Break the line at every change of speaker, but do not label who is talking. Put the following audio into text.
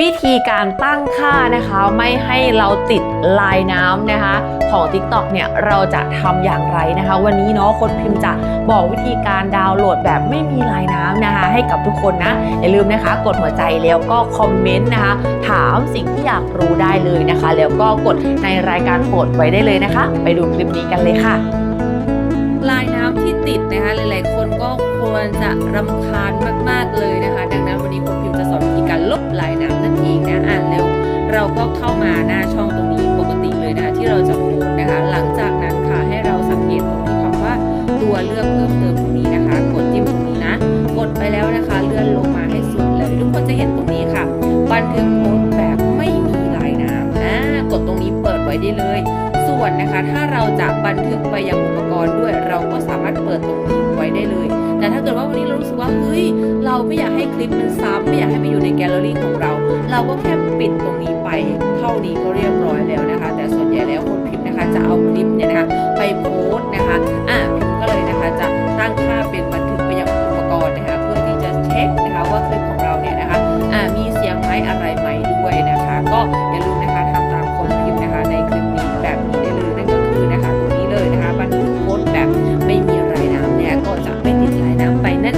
วิธีการตั้งค่านะคะไม่ให้เราติดลายน้ำนะคะของ TikTok เนี่ยเราจะทำอย่างไรนะคะ วันนี้เนาะคนพิมพ์จะบอกวิธีการดาวน์โหลดแบบไม่มีลายน้ำนะคะ ให้กับทุกคนนะอย่าลืมนะคะ กดหัวใจแล้วก็คอมเมนต์นะคะ ถามสิ่งที่อยากรู้ได้เลยนะคะ แล้วก็กดในรายการโปรดไว้ได้เลยนะคะ ไปดูคลิปนี้กันเลยค่ะ
ลายน้ำที่ติดนะคะหลายๆ คนก็ควรจะรำคาญมากๆเลย เราก็เข้ามาหน้าช่องตรงนี้ปกติเลยนะคะที่เราจะโพสต์นะคะ หลังจากนั้นค่ะให้เราสังเกตตรงที่คำว่าตัวเลือกเพิ่มเติมตรงนี้นะคะ กดจิ้มตรงนี้นะ กดไปแล้วนะคะ เลื่อนลงมาให้สุดเลยทุกคนจะเห็นตรงนี้ค่ะ บันทึกโพสต์แบบไม่มีลายน้ำอ่ากดตรงนี้เปิดไว้ได้เลย ส่วนนะคะ ถ้าเราจะบันทึกไปยังอุปกรณ์ด้วย เราก็สามารถเปิดตรงนี้ไว้ได้เลย แต่ถ้าเกิดว่าวันนี้เรารู้สึกว่าเฮ้ยเราไม่อยากให้คลิปมันซ้ำไม่อยากให้มันอยู่ในแกลเลอรี่ของเรา เราก็แค่ปิดตรงนี้ เท่านี้ก็เรียบร้อยแล้วนะคะ แต่ส่วนใหญ่แล้วคนพิมพ์นะคะ จะเอาคลิปเนี่ยนะคะไปโพสต์นะคะอะพิมก็เลยนะคะจะตั้งค่าเป็นบันทึกไปยังอุปกรณ์นะคะเพื่อที่จะเช็คนะคะว่าคลิปของเราเนี่ยนะคะอะมีเสียงไหมอะไรไหมด้วยนะคะ ก็อย่าลืมนะคะทำตามคนพิมพ์นะคะในคลิปนี้แบบนี้ได้เลยนั่นก็คือนะคะตัวนี้เลยนะคะบันทึกโพสต์แบบไม่มีรายน้ำเนี่ยก็จะไม่ติดรายน้ำไปนั่น